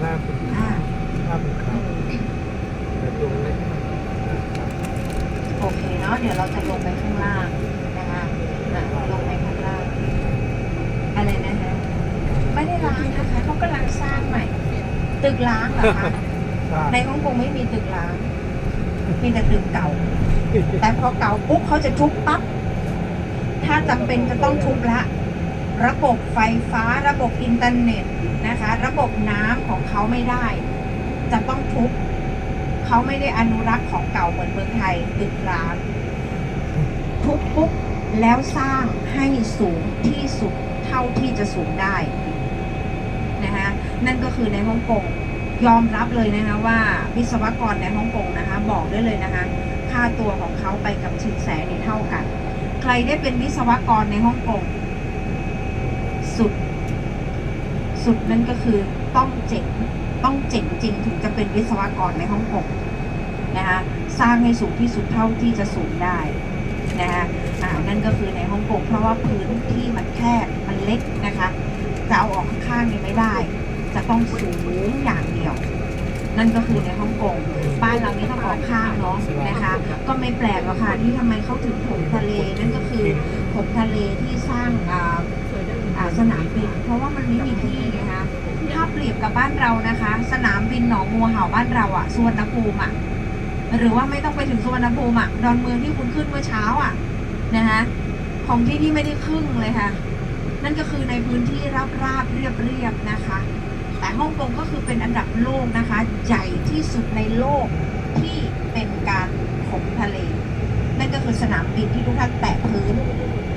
หน้าเป็นอ่าหน้าเป็นขาวแต่ตัวมันเล็กมากนะครับโอเคเนาะเดี๋ยวเราจะลงไปข้างล่างนะคะอะลงไปข้างล่างอะไรนะคะไม่ได้ล้างนะคะเขากำลังสร้างใหม่ ตึกล้างเหรอคะใช่ในฮ่องกงไม่มีตึกล้าง มีแต่ตึกเก่า แต่พอเก่าปุ๊บเขาจะทุบปั๊บถ้าจำเป็นจะต้องทุบละ ระบบไฟฟ้าระบบอินเทอร์เน็ต นะคะ ระบบน้ำของเขาไม่ได้ จะต้องทุบเขาไม่ได้อนุรักษ์ของเก่าเหมือนเมืองไทยตึกร้างทุบปุ๊บแล้วสร้างให้สูงที่สุดเท่าที่จะสูงได้นะคะนั่นก็คือในฮ่องกงยอมรับเลยนะคะว่าวิศวกรในฮ่องกงนะคะ บอกได้เลยนะคะ ค่าตัวของเขาไปกับชินแสเนี่ยเท่ากัน ใครได้เป็นวิศวกรในฮ่องกง สุด สุดนั่นก็คือต้องเจ๋งต้องเจ๋งจริงถึงจะเป็นวิศวกรในฮ่องกงนะคะสร้างให้สูงที่สุดเท่าที่จะสูงได้นะคะอ่านั่นก็คือในฮ่องกงเพราะว่าพื้นที่มันแคบมันเล็กนะคะจะเอาออกข้างๆนี่ไม่ได้ จะต้องสูงอย่างเดียว นั่นก็คือในฮ่องกงบ้านเรานี่ต้องออกข้างเนาะนะคะ ก็ไม่แปลกหรอกค่ะที่ทำไมเขาถึงถมทะเลนั่นก็คือถมทะเลที่สร้างอ่า สนามบิน เพราะว่ามันไม่มีที่ไงคะถ้าเปรียบกับบ้านเรานะคะ สนามบินหนองมัวเห่าบ้านเราอะสุวรรณภูมิอะหรือว่าไม่ต้องไปถึงสุวรรณภูมิอะดอนเมืองที่คุณขึ้นเมื่อเช้าอะนะคะของที่นี่ไม่ได้ครึ่งเลยค่ะ นั่นก็คือในพื้นที่ราบราบๆเรียบเรียบๆนะคะ แต่ฮ่องกงก็คือเป็นอันดับโลกนะคะ ใหญ่ที่สุดในโลกที่เป็นการถมทะเล นั่นก็คือสนามบินที่ทุกท่านแตะพื้น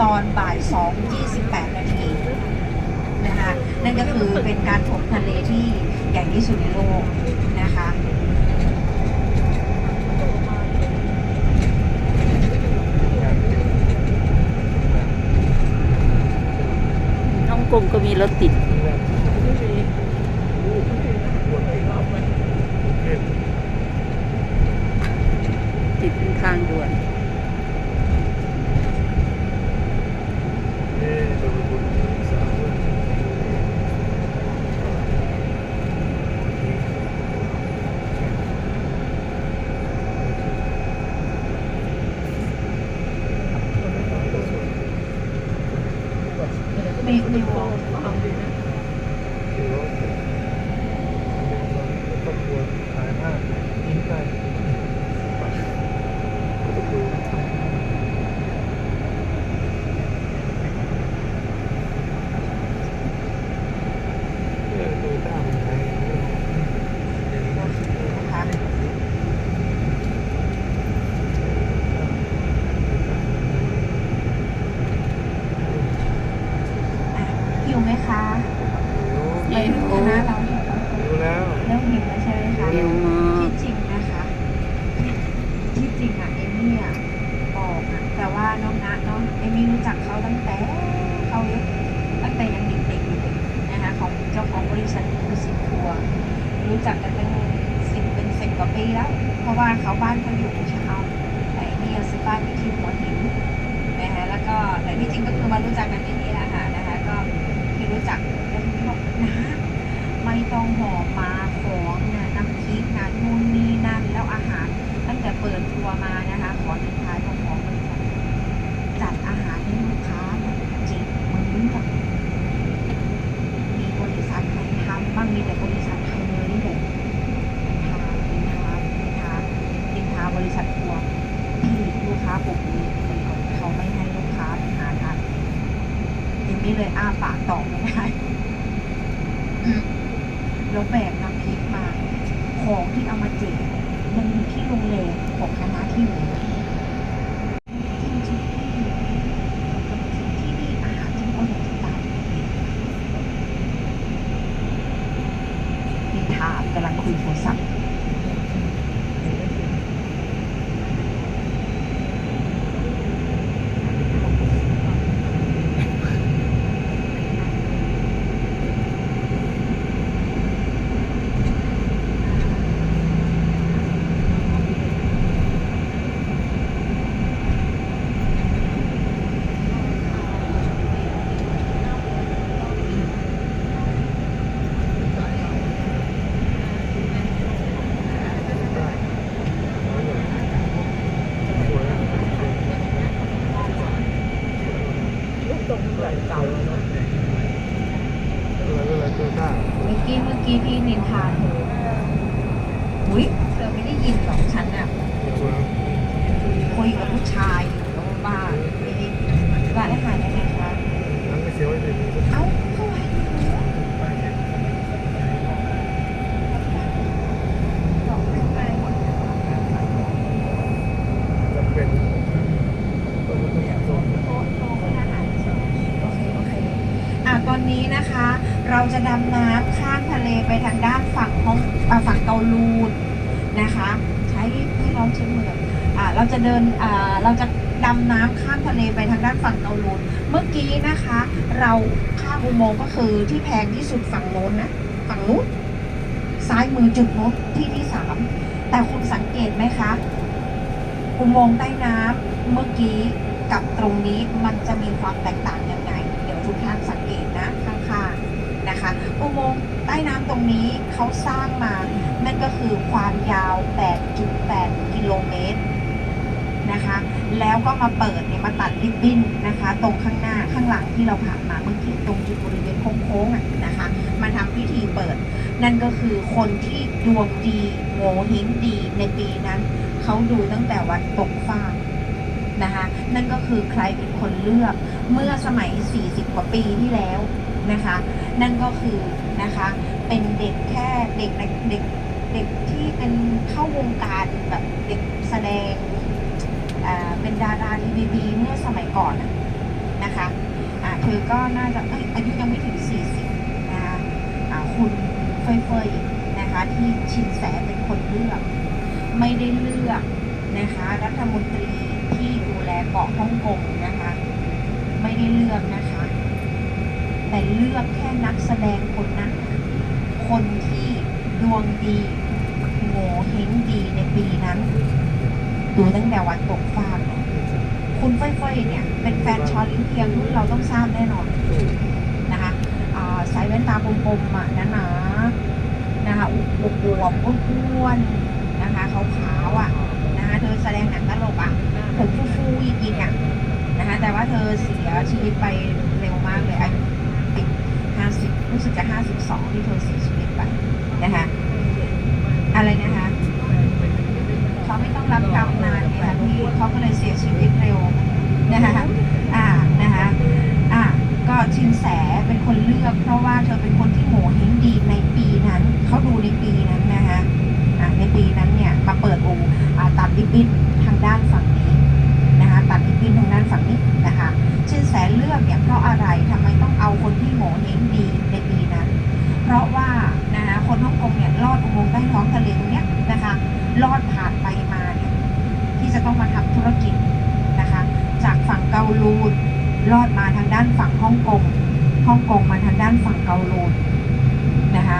ตอนบ่าย2 28นาที นั่นก็คือเป็นการถมทะเลที่ใหญ่ที่สุดในโลกนะคะฮ่องกงก็มีรถติดติดเป็นทางด่วน ไม่ไม่วอล นะคะอะหิวไหมคะ ไปถึงคณะเราหิว ดูแล้ว เริ่มหิวแล้วใช่ไหมคะ หิวมาก ที่จริงนะคะ ที่จริงอะเอมี่อะบอกอะแต่ว่าน้องนะเนาะเอมี่รู้จักเขาตั้งแต่เขาตั้งแต่ยังเด็กๆอยู่เลยนะคะของเจ้าของบริษัทคือสิบทัวร์รู้จักกันเป็นสิบเป็นสิบกว่าปีแล้ วเพราะว่าเขาบ้านเขาอยู่ กี้เมื่อกี้พี่นินทาเธออุ้ยเธอไม่ได้ยินของฉันอะว้าวคุยกับผู้ชายอยู่แล้วบ้านนี่ร้านอาหารยังไงคะนั่งไม่เสียวเลยเอ้าเข้าไปบอกไม่ไปจะเป็นตัวตัวอย่างตัวโต๊ะโต๊ะร้านอาหารใช่ไหมโอเคโอเคอะตอนนี้นะคะ เราจะดำน้ำข้าม ทะเลไปทางด้านฝั่งห้องฝั่งเกาลูนนะคะ ใช้ให้ร้องเช็ดมือก่อนอ่าเราจะเดินอ่าเราจะดำน้ำข้ามทะเลไปทางด้านฝั่งเกาลูนเมื่อกี้นะคะ เราข้ามอุโมงค์ก็คือที่แพงที่สุดฝั่งโน้นนะฝั่งนู้นซ้ายมือจุดโน้นที่ที่สามแต่คุณสังเกตไหมคะอุโมงค์ใต้น้ำเมื่อกี้กับตรงนี้มันจะมีความแตกต่างยังไง เดี๋ยวทุกท่านสังเกตนะข้างๆนะคะ อุโมงค์ ต้น้ำตรงนี้เขาสร้างมา นั่นก็คือความยาว 8.8 กิโลเมตรนะคะ แล้วก็มาเปิดเนี่ยมาตัดริบบิ้นนะคะ ตรงข้างหน้าข้างหลังที่เราผ่านมาเมื่อกี้ตรงจุดบริเวณโค้งๆอะนะคะมาทำพิธีเปิด นั่นก็คือคนที่ดวงดีโงหินดีในปีนั้นเขาดูตั้งแต่วันตกฟ้านะคะ นั่นก็คือใครเป็นคนเลือกเมื่อสมัย 40 กว่าปีที่แล้ว นะคะ นั่นก็คือนะคะเป็นเด็กแค่เด็กเด็กเด็กที่เป็นเข้าวงการแบบเด็กแสดงเป็นดาราทีวีบีเมื่อสมัยก่อนนะคะอ่าเธอก็น่าจะออายุยังไม่ถึง 40 นะคะคุณเฟยเฟยนะคะที่ชินแสเป็นคนเลือก ไม่ได้เลือกนะคะรัฐมนตรีที่ดูแลเกาะฮ่องกงนะคะ ไม่ได้เลือกนะคะ แต่เลือกแค่นักแสดงคนนั้นคนที่ดวงดีโง่เฮงดีในปีนั้น ดูตั้งแต่วันตกฟ้าเนี่ยคุณเฟ้ยๆเนี่ย เป็นแฟนชอลิ้นเพียงรุ่นเราต้องทราบแน่นอนนะคะอ่าใส่แว่นตากลมๆอะหนาๆนะคะอวบๆอ้วนๆนะคะขาวๆอะนะคะเธอแสดงหนังตลกอะผมฟูๆยิงๆอะนะคะแต่ว่าเธอเสียชีวิตไปเร็วมากเลยอายุ รู้สึกจะ52 ที่เธอเสียชีวิตไปนะคะ อะไรนะคะ เขาไม่ต้องรับกรรมนานนะคะพี่เขาก็เลยเสียชีวิต ฮ่องกงมาทางด้านฝั่งเกาหลูนนะคะ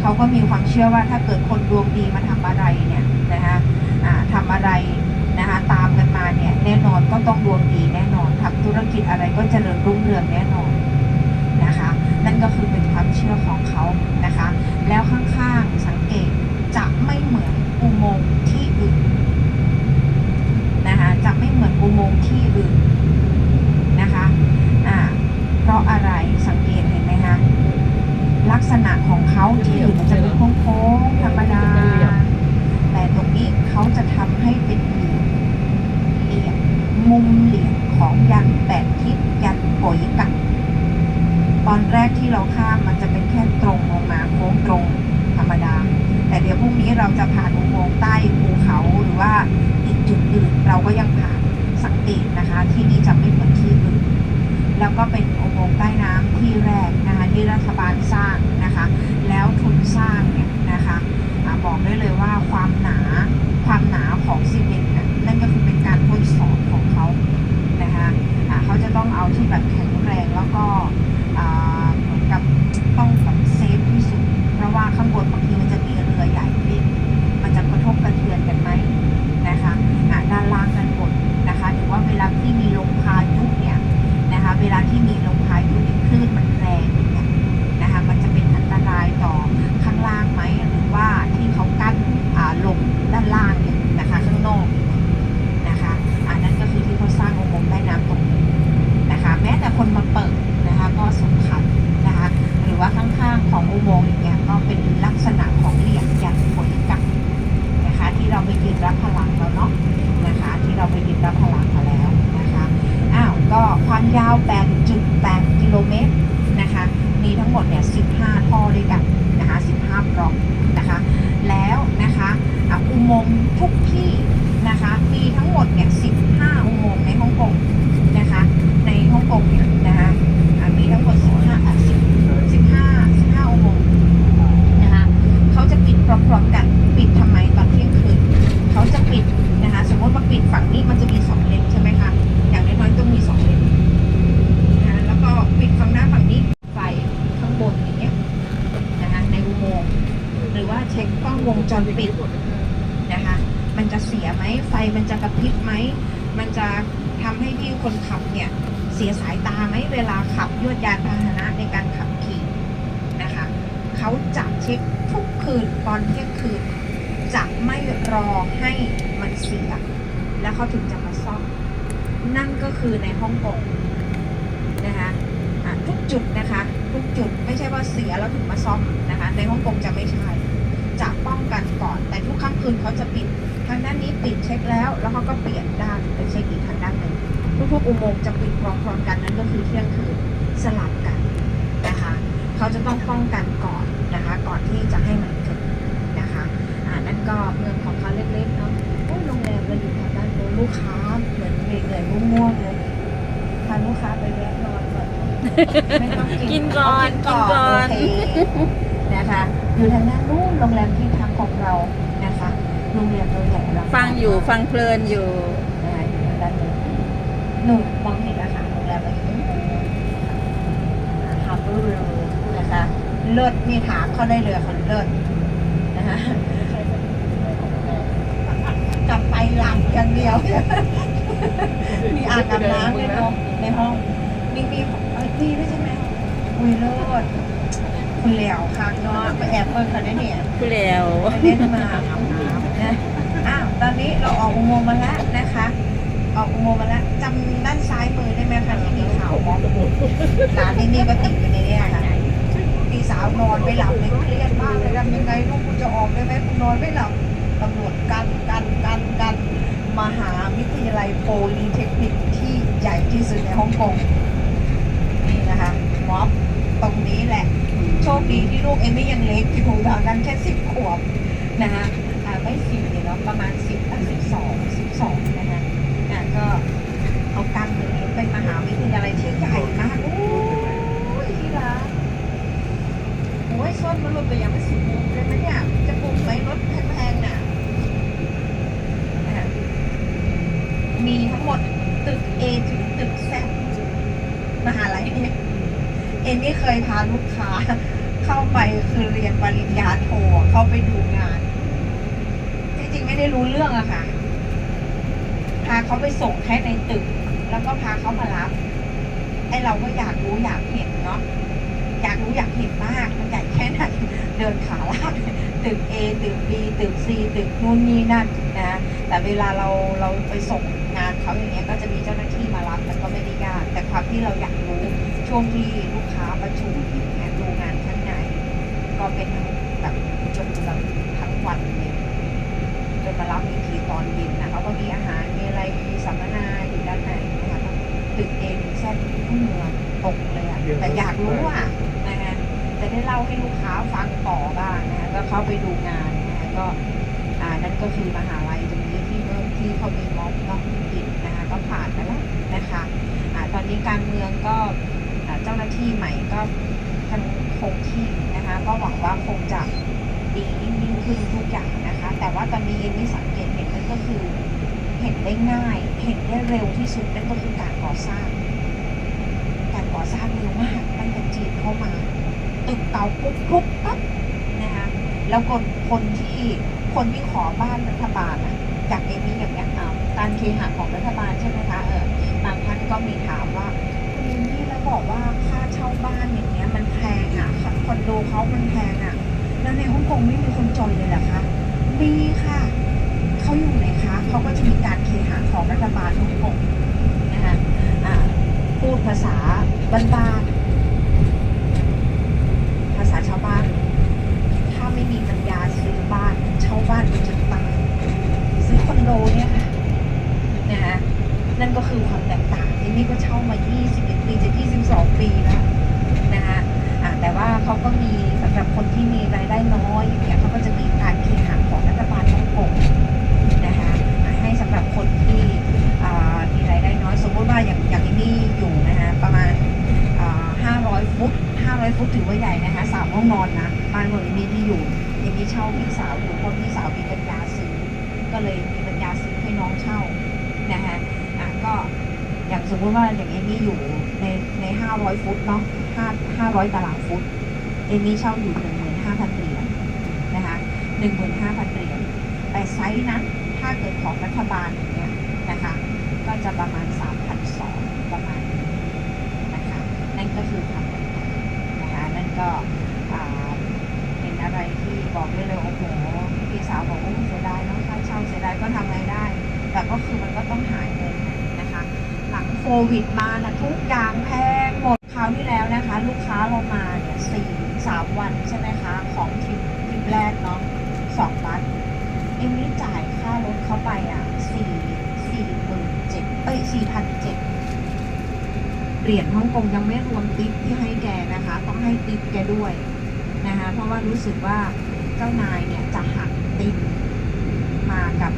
เขาก็มีความเชื่อว่าถ้าเกิดคนดวงดีมาทำอะไรเนี่ยนะคะทำอะไรนะคะตามกันมาเนี่ยแน่นอนก็ต้องดวงดีแน่นอนทำธุรกิจอะไรก็เจริญรุ่งเรืองแน่นอนนะคะนั่นก็คือเป็นความเชื่อของเขานะคะ แล้วข้างๆสังเกตจะไม่เหมือนอุโมงค์ที่อื่นนะคะจะไม่เหมือนอุโมงค์ที่อื่น เพราะอะไรสังเกตเห็นไหมคะลักษณะของเขาที่อื่นมันจะเป็นโค้งๆธรรมดา แต่ตรงนี้เขาจะทำให้เป็นเหลี่ยมเหลี่ยมมุมเหลี่ยมของยันแปดทิศยันโปยกัดตอนแรกที่เราข้ามมันจะเป็นแค่ตรงลงมาโค้งตรงธรรมดา แต่เดี๋ยวพรุ่งนี้เราจะผ่านอุโมงค์ใต้ภูเขาหรือว่าอีกจุดอื่นเราก็ยังผ่านสังเกตนะคะ ที่นี่จะไม่เหมือนที่อื่นแล้วก็เป็น งใต้น้ำที่แรกนะคะที่รัฐบาลสร้างนะคะ แล้วทุนสร้างเนี่ยนะคะอาบอกได้เลยว่าความหนาความหนาของซีเมนต์น่ะนั่นก็คือเป็นการทดสอบของเขานะคะอ่าเขาจะต้องเอาที่แบบแข็งแรงแล้วก็อ่าเหมือนกับต้องแบบเซฟที่สุด เพราะว่าข้างบนบางทีมันจะมีเรือใหญ่วิ่งมันจะกระทบกระเทือนกันไหมนะคะอะด้านล่างด้านบนนะคะ หรือว่าเวลาที่มีลมพายุเนี่ยนะคะ เวลาที่มีลมพายุเนี่ยคลื่นมันแรงเนี่ยนะคะ มันจะเป็นอันตราย ของอุโมงค์อย่างเงี้ยก็เป็นลักษณะของเหลี่ยมยันผลกับนะคะ ที่เราไปยืนรับพลังแล้วเนาะนะคะ ที่เราไปยืนรับพลังมาแล้วนะคะอ้าวก็ ความยาว 8.8 กิโลเมตรนะคะ มีทั้งหมดเนี่ย 15 ท่อด้วยกันนะคะ 15ปล่องนะคะ แล้วนะคะอุโมงค์ทุกที่นะคะ มีทั้งหมดเนี่ย 15 อุโมงค์ในฮ่องกงนะคะ ในฮ่องกงเนี่ยนะคะมีทั้งหมด 15 15 15 อุโมงค์นะคะ เขาจะปิดพร้อมๆกัน ปิดทำไมตอนเที่ยงคืน เขาจะปิดนะคะ สมมติว่าปิดฝั่งนี้มันจะมีสองเลนใช่ไหมคะ อย่างน้อยๆต้องมีสองเลน ก็ปิดฝั่งหน้าฝั่งนี้ไฟข้างบนอย่างเงี้ยนะคะในอุโมงค์หรือว่าเช็คกล้องวงจรปิดนะคะมันจะเสียไหมไฟมันจะกระพริบไหมมันจะทำให้พี่คนขับเนี่ยเสียสายตาไหมเวลาขับยวดยานพาหนะในการขับขี่นะคะเขาจะเช็คทุกคืนตอนเที่ยงคืนจะไม่รอให้มันเสีย แล้วเขาถึงจะมาซ่อมนั่นก็คือในฮ่องกง นะคะะทุกจุดนะคะทุกจุดไม่ใช่ว่าเสียแล้วถึงมาซ่อมนะคะในฮ่องกงจะไม่ใช่จะป้องกันก่อน แต่ทุกค่ำคืนเขาจะปิดทางด้านนี้ปิดเช็คแล้ว แล้วเขาก็เปลี่ยนด้านไปเช็คอีกทางด้านหนึ่งทุกๆอุโมงค์จะปิดพร้อมๆกันนั่นก็คือเที่ยงคืนสลับกันนะคะเขาจะต้องป้องกันก่อน ก่อนเนอะไม่ต้องกินกินก่อนเากินก่อนโเคนะคะ อยู่ทางด้านนู้นโรงแรมที่พักของเรานะคะโรงแรมเราใหญ่เราฟังอยู่ฟังเพลินอยู่นะคะอยู่ทางด้านนู้นหนุ่มมองเห็นแล้วค่ะโรงแรมเราอยู่ตรงนู้นฮาร์เบอร์นะคะเลิศนี่ถามเขาได้เลยค่ะเลิศนะคะกลับไปหลังอย่างเดียว มีอ่างอาบน้ำด้วยเนาะในห้องมีมี เอ้ยมีด้วยใช่ไหมอุ้ยเลิศคุณเหลียวค่ะเนาะไปแอบเปิดเขาได้เนี่ยผู้แล้วไปเล่นมาอาบนะอ้าวตอนนี้เราออกอุโมงค์มาแล้วนะคะ ออกอุโมงค์มาแล้วจำด้านซ้ายมือได้ไหมคะที่มีข่าวมองร้านนี้นี่ก็ติดอยู่ในเนี้ค่ะพี่สาวนอนไม่หลับเลยเครียดมากเลยทำยังไงลูกคุณจะออกได้ไหมคุณนอนไม่หลับตำรวจกันกันกันกันมหาวิทยาลัยโพลีเทคนิคที่ใหญ่ที่สุดในฮ่องกง ม็อบตรงนี้แหละ โชคดีที่ลูกเอมี่ยังเล็กอยู่ตอนนั้นแค่สิบขวบนะคะอ่าไม่สิบเนี่ยเนาะประมาณสิบตั้งสิบสองสิบสองนะคะอ่าก็เอากันเลยเป็นมหาวิทยาลัยที่ใหญ่มากโอ้ยที่รักโอ้ยส้นมันหลุดไปยังไม่สิบโมงเลยไหมเนี่ยจะปลุกไหมรถแพงๆน่ะอะมีทั้งหมดตึก A ถึงตึก Z มหาลัยเนี่ย เอ็นนี่เคยพาลูกค้า เข้าไปคือเรียนปริญญาโทเข้าไปดูงาน จริงๆไม่ได้รู้เรื่องอะค่ะ พาเขาไปส่งแค่ในตึก แล้วก็พาเขามารับไอเราก็อยากรู้อยากเห็นเนาะอยากรู้อยากเห็นมาก มันใหญ่แค่ไหนเดินขาลากตึก A ตึก B ตึก C ตึกนู่นนี่นั่นนะแต่เวลาเราเราไปส่งงานเขาอย่างเงี้ยก็จะมีเจ้าหน้าที่มารับมันก็ไม่ได้ยากแต่ความที่เราอยากรู้ ช่วงที่ลูกค้าประชุมอย่างเงี้ยดูงานข้างในก็เป็นแบบจนแบบทั้งวันเลยจนมารับอีกทีตอนเย็นนะเขาก็มีอาหารมีอะไรมีสัมมนาอยู่ด้านในนะคะก็ตึกเองแซ่บทุกเมืองตกเลยอะแต่อยากรู้อะนะคะจะได้เล่าให้ลูกค้าฟังต่อบ้างนะคะก็เข้าไปดูงานนะคะก็อ่านั่นก็คือมหาลัยตรงนี้ที่เมื่อที่เขามีม็อบเนาะปิดนะคะก็ผ่านไปแล้วนะคะอ่าตอนนี้การเมืองก็อ่าเจ้าหน้าที่ใหม่ก็ทันคงที่นะคะ ก็หวังว่าคงจะดียิ่งขึ้นทุกอย่างนะคะ แต่ว่าตอนนี้เอ็นนี่สังเกตเห็นนั่นก็คือ เห็นได้ง่าย เห็นได้เร็วที่สุดนั่นก็คือการก่อสร้าง การก่อสร้างเร็วมากตั้งแต่จีนเข้ามาตึกเก่าปุ๊บปุ๊บปั๊บนะคะแล้วคนคนที่คนที่ขอบ้านรัฐบาลอะจากเอมี่อย่างเงี้ยเอาการเคหะของรัฐบาลใช่ไหมคะเออบางท่านก็มีถามว่า บอกว่าค่าเช่าบ้านอย่างเงี้ยมันแพงอะคอนโดเขามันแพงอะ แล้วในฮ่องกงไม่มีคนจนเลยเหรอคะมีค่ะเขาอยู่ไหนคะเขาก็จะมีการเคหะของรัฐบาลฮ่องกงนะคะอ่าพูดภาษาบ้านๆภาษาชาวบ้าน ที่มีรายได้น้อยอย่างเงี้ยเขาก็จะมีการเคหะของรัฐบาลฮ่องกงนะคะให้สำหรับคนที่อ่ามีรายได้น้อย สมมติว่าอย่างอย่างที่นี่อยู่นะคะประมาณอ่า500 ฟุต 500 ฟุตถือว่าใหญ่นะคะสามห้องนอนนะบ้านของอินี่ที่อยู่อินี่เช่าพี่สาวอยู่เพราะพี่สาวมีปัญญาซื้อ ก็เลยมีปัญญาซื้อให้น้องเช่านะคะอะก็อย่างส มมติว่าอย่างเอมี่อยู่ในใน500ฟุตเนาะ5 500ตารางฟุต เอมี่เช่าอยู่15,000เหรียญนะคะ15,000เหรียญแต่ไซส์นั้นถ้าเกิดของรัฐบาลอย่างเงี้ยนะคะก็จะประมาณ3,200ประมาณนะคะนั่นก็คือความแตกต่างนะคะนั่นก็เป็นอะไรที่บอกได้เลย วิดมานะทุกอย่างแพงหมดคราวที่แล้วนะคะ ลูกค้าเรามาเนี่ยสี่สามวันใช่ไหมคะ ของทริปทริปแรกเนาะสองบัสเอมมี่จ่ายค่ารถเข้าไปอะสี่สี่หมื่นเจ็ดเอ้ยสี่พันเจ็ดเหรียญฮ่องกงยังไม่รวมติปที่ให้แกนะคะ ต้องให้ติปแกด้วยนะคะ เพราะว่ารู้สึกว่าเจ้านายเนี่ยจะหักติปมากับ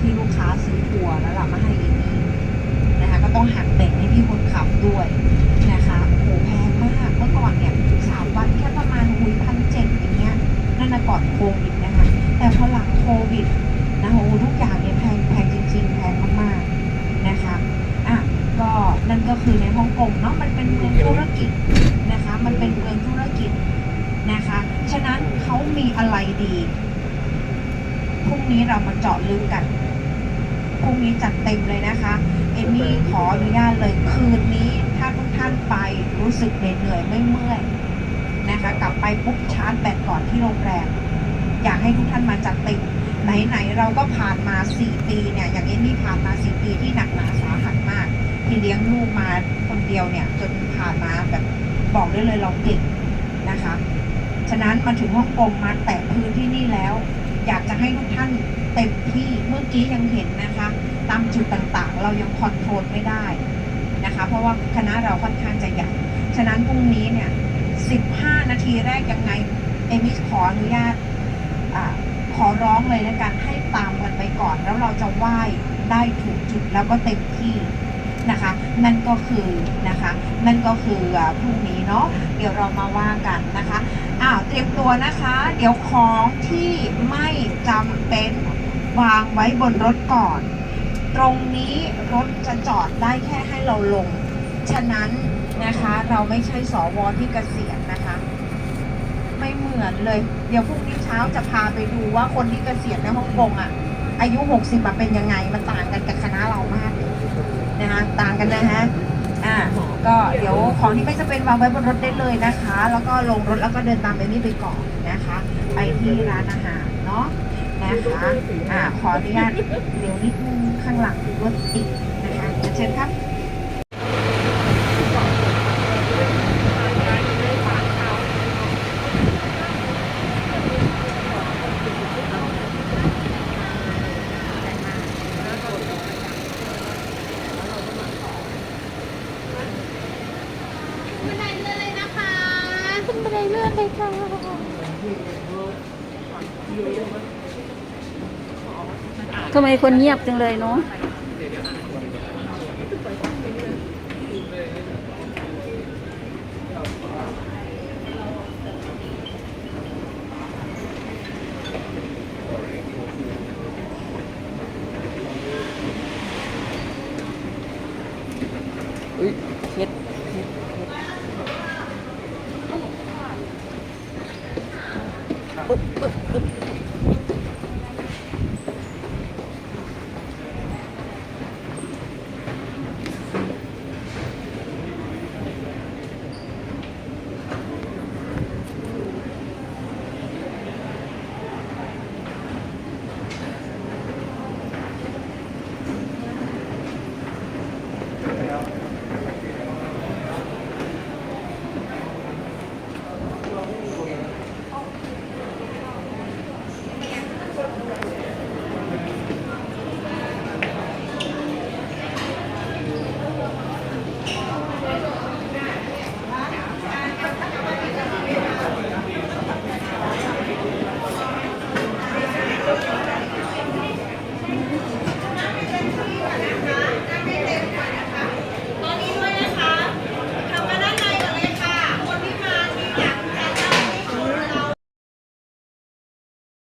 ที่ลูกค้าซื้อทัวร์แล้วล่ะมาให้เอมี่ ต้องหักแบ่งให้พี่คนขับด้วยนะคะโอ้โหแพงมากเมื่อก่อนเนี่ยสามวันแค่ประมาณหุยพันเจ็ดอย่างเงี้ยนั่นนะก่อนโควิดนะคะ แต่พอหลังโควิดนะโอ้โหทุกอย่างเนี่ยแพงแพงจริง ๆ แพงมากๆนะคะอะก็นั่นก็คือในฮ่องกงเนาะมันเป็นเมืองธุรกิจนะคะ มันเป็นเมืองธุรกิจนะคะ ฉะนั้นเขามีอะไรดีพรุ่งนี้เรามาเจาะลึกกันพรุ่งนี้จัดเต็มเลยนะคะ เอมมี่ขออนุญาตเลยคืนนี้ถ้าทุกท่านไปรู้ สึกเหนื่อยๆไม่เมื่อยนะคะ กลับไปปุ๊บชาร์จแบตก่อนที่โรงแรมอยากให้ทุกท่านมาจัดเต็มไหนๆเราก็ผ่านมา 4 ปีเนี่ยอย่างเอมมี่ผ่านมา 4 ปีที่หนักหนาสาหัสมาก ที่เลี้ยงลูกมาคนเดียวเนี่ยจนผ่านมาแบบบอกได้เลยเราเก่งนะคะฉะนั้นมาถึงฮ่องกงมาแตะพื้นที่นี่แล้ว อยากจะให้ทุกท่านเต็มที่เมื่อกี้ยังเห็นนะคะ ตามจุดต่างๆ เรายังคอนโทรลไม่ได้นะคะ เพราะว่าคณะเราค่อนข้างจะใหญ่ ฉะนั้นพรุ่งนี้เนี่ย 15 นาทีแรกยังไง เอมิสขออนุญาตอขอร้องเลยนะกันให้ตามกันไปก่อน แล้วเราจะไหว้ได้ถูกจุดแล้วก็เต็มที่นะคะ นั่นก็คือนะคะ นั่นก็คือพรุ่งนี้เนาะเดี๋ยวเรามาว่ากันนะคะอ้าวเตรียมตัวนะคะ เดี๋ยวของที่ไม่จำเป็นวางไว้บนรถก่อน ตรงนี้รถจะจอดได้แค่ให้เราลง ฉะนั้น นะคะ เราไม่ใช่สวที่เกษียณนะคะ ไม่เหมือนเลย เดี๋ยวพรุ่งนี้เช้าจะพาไปดูว่าคนที่เกษียณในฮ่องกงอะ อายุ 60อะเป็นยังไง มันต่างกันกับคณะเรามากเลยนะคะต่างกันนะฮะอ่าก็เดี๋ยวของที่ไม่จะเป็นวางไว้บนรถได้เลยนะคะ แล้วก็ลงรถแล้วก็เดินตามไปนี่ไปก่อนนะคะ ไปที่ร้านอาหารเนาะนะคะอ่าขออนุญาตเดี๋ยวนิดนึงข้างหลังรถติดนะคะเชิญครับนไดเลื่อนเลยนะคะ ขึ้นบันไดเลื่อนเลยค่ะ ทำไมคนเงียบจังเลยเนาะ